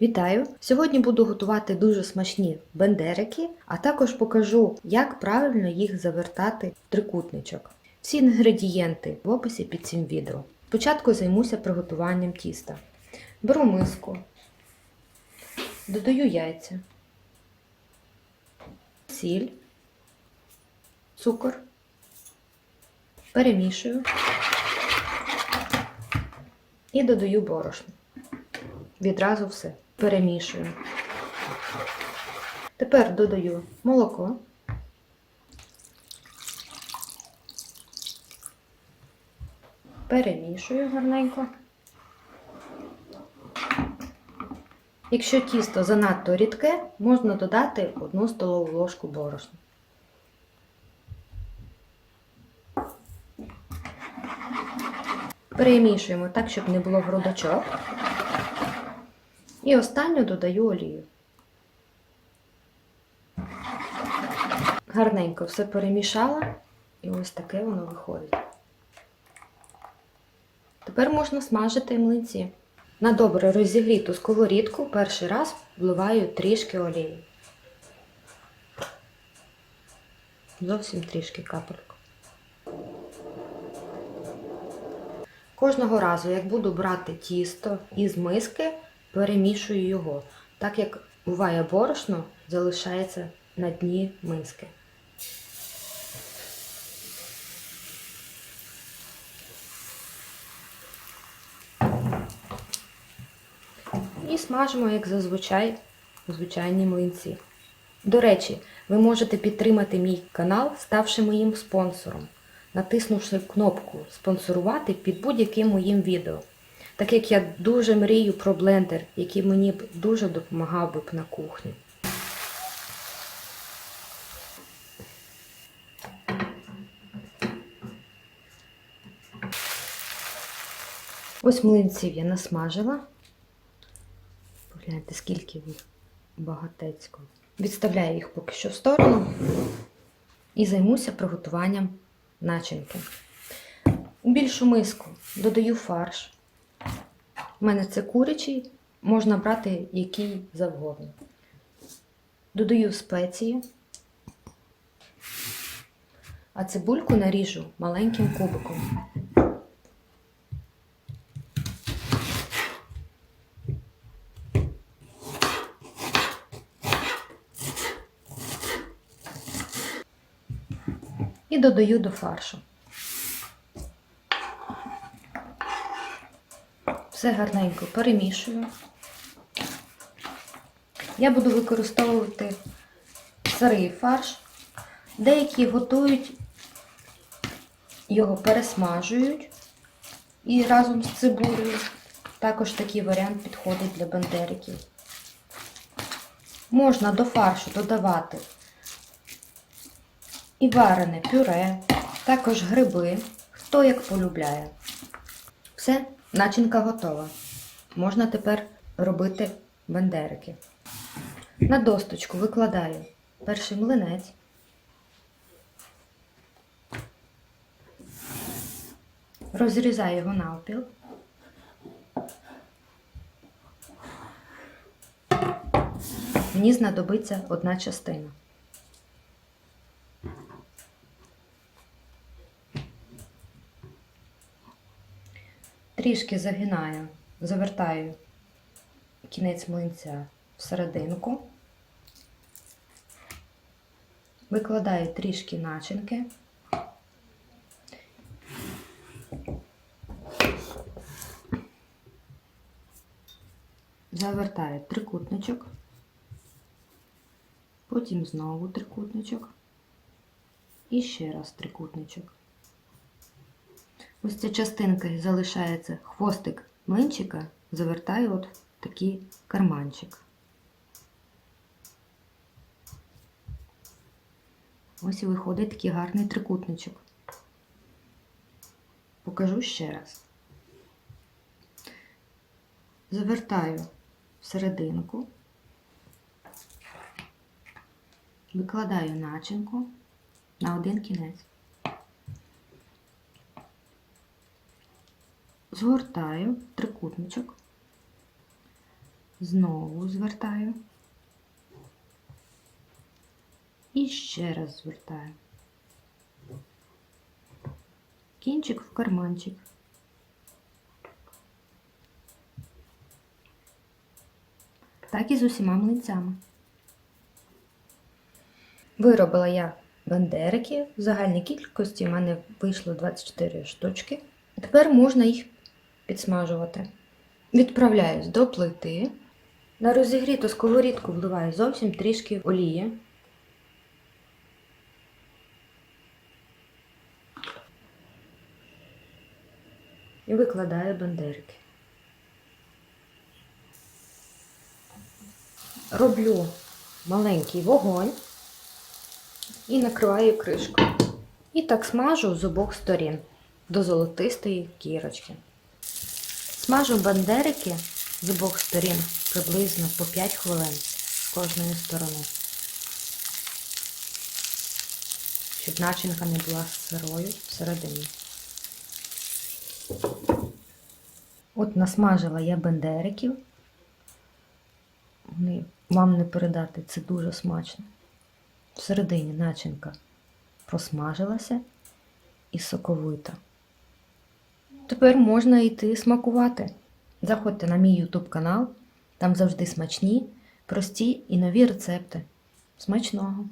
Вітаю! Сьогодні буду готувати дуже смачні бендерики, а також покажу, як правильно їх завертати в трикутничок. Всі інгредієнти в описі під цим відео. Спочатку займуся приготуванням тіста. Беру миску, додаю яйця, сіль, цукор, перемішую і додаю борошно. Відразу все перемішую. Тепер додаю молоко. Перемішую гарненько. Якщо тісто занадто рідке, можна додати 1 столову ложку борошна. Перемішуємо так, щоб не було грудочок. І останню додаю олію. Гарненько все перемішала, і ось таке воно виходить. Тепер можна смажити млинці. На добре розігріту сковорідку перший раз вливаю трішки олії. Зовсім трішки капельку. Кожного разу, як буду брати тісто із миски, перемішую його, так як буває борошно, залишається на дні миски. І смажимо, як зазвичай, звичайні млинці. До речі, ви можете підтримати мій канал, ставши моїм спонсором, натиснувши кнопку спонсорувати під будь-яким моїм відео. Так як я дуже мрію про блендер, який мені б дуже допомагав би б на кухні. Ось млинців я насмажила. Погляньте, скільки їх багатецько. Відставляю їх поки що в сторону і займуся приготуванням начинки. У більшу миску додаю фарш. У мене це курячий, можна брати який завгодно. Додаю спеції, а цибульку наріжу маленьким кубиком. І додаю до фаршу. Все гарненько перемішую. Я буду використовувати сирий фарш. Деякі готують, його пересмажують і разом з цибулею. Також такий варіант підходить для бандериків. Можна до фаршу додавати і варене пюре, також гриби, хто як полюбляє. Все, начинка готова. Можна тепер робити бендерики. На досточку викладаю перший млинець. Розрізаю його навпіл. Мені знадобиться одна частина. Трішки загинаю, завертаю кінець млинця в серединку, викладаю трішки начинки. Завертаю трикутничок, потім знову трикутничок і ще раз трикутничок. Ось ця частинка залишається хвостик млинчика, завертаю от в такий карманчик. Ось і виходить такий гарний трикутничок. Покажу ще раз. Завертаю в серединку, викладаю начинку на один кінець. Згортаю трикутничок, Знову звертаю. І ще раз звертаю. Кінчик в карманчик. Так і з усіма млинцями. Виробила я бандерики. В загальній кількості в мене вийшло 24 штучки. Тепер можна їх підсмажувати. Відправляюсь до плити. На розігріту сковорідку вливаю зовсім трішки олії. І викладаю бандерики. Роблю маленький вогонь і накриваю кришкою. І так смажу з обох сторін до золотистої кірочки. Смажу бандерики з обох сторін приблизно по 5 хвилин з кожної сторони. Щоб начинка не була сирою всередині. От насмажила я бандериків. Вони вам не передати, це дуже смачно. Всередині начинка просмажилася і соковита. Тепер можна йти смакувати. Заходьте на мій YouTube канал, там завжди смачні, прості і нові рецепти. Смачного!